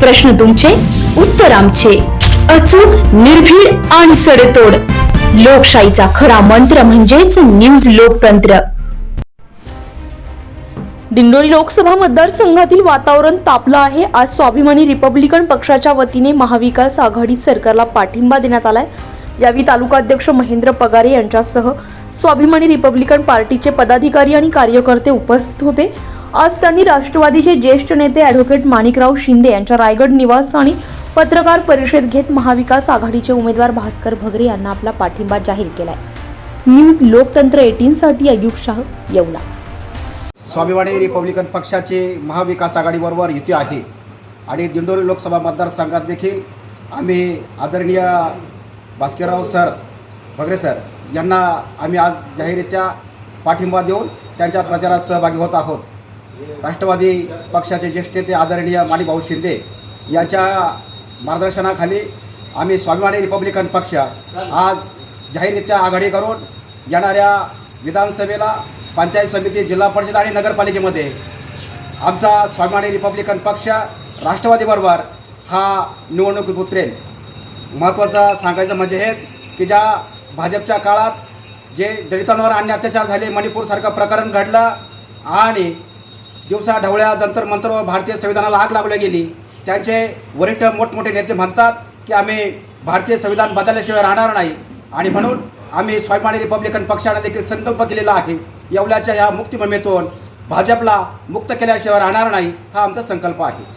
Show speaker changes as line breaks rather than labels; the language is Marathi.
प्रश्न तुमचे उत्तर आमचे. अचूक निर्भीड आणि सडेतोड. लोकशाहीचा खरा मंत्र म्हणजेच न्यूज लोकतंत्र. दिंडोरी लोकसभा मतदारसंघातील वातावरण तापलं आहे. आज स्वाभिमानी रिपब्लिकन पक्षाच्या वतीने महाविकास आघाडी सरकारला पाठिंबा देण्यात आलाय. यावेळी तालुकाध्यक्ष महेंद्र पगारे यांच्यासह स्वाभिमानी रिपब्लिकन पार्टीचे पदाधिकारी आणि कार्यकर्ते उपस्थित होते. आज त्यांनी राष्ट्रवादीचे ज्येष्ठ नेते ॲडव्होकेट माणिकराव शिंदे यांच्या रायगड निवासस्थानी पत्रकार परिषद घेत महाविकास आघाडीचे उमेदवार भास्कर भगरे यांना आपला पाठिंबा जाहीर केलाय. न्यूज लोकतंत्र एटीनसाठी अयुब शाह येवला.
स्वाभिमानी रिपब्लिकन पक्षाचे महाविकास आघाडीबरोबर युती आहे. आणि दिंडोरी लोकसभा मतदारसंघात देखील आम्ही आदरणीय भास्करराव सर भगरे सर यांना आम्ही आज जाहीररित्या पाठिंबा देऊन त्यांच्या प्रचारात सहभागी होत आहोत. राष्ट्रवादी पक्षाचे ज्येष्ठ नेते आदरणीय माणिकभाऊ शिंदे यांच्या मार्गदर्शनाखाली आम्ही स्वाभिमानी रिपब्लिकन पक्ष आज जाहीररित्या आघाडी करून येणाऱ्या विधानसभेला पंचायत समिती जिल्हा परिषद आणि नगरपालिकेमध्ये आमचा स्वाभिमानी रिपब्लिकन पक्ष राष्ट्रवादीबरोबर हा निवडणुकीत उतरेल. महत्त्वाचं सांगायचं म्हणजे हेच की ज्या भाजपच्या काळात जे दलितांवर अन्य अत्याचार झाले मणिपूरसारखं प्रकरण घडलं आणि दिवसा ढवळ्या जंतर मंत्र भारतीय संविधानाला आग लावली गेली त्यांचे वरिष्ठ मोठमोठे नेते म्हणतात की आम्ही भारतीय संविधान बदलल्याशिवाय राहणार नाही. आणि म्हणून आम्ही स्वाभिमानी रिपब्लिकन पक्षाने देखील संकल्प केलेला आहे. येवल्याच्या ह्या मुक्तिमोहिमेतून भाजपला मुक्त केल्याशिवाय राहणार नाही हा आमचा संकल्प आहे.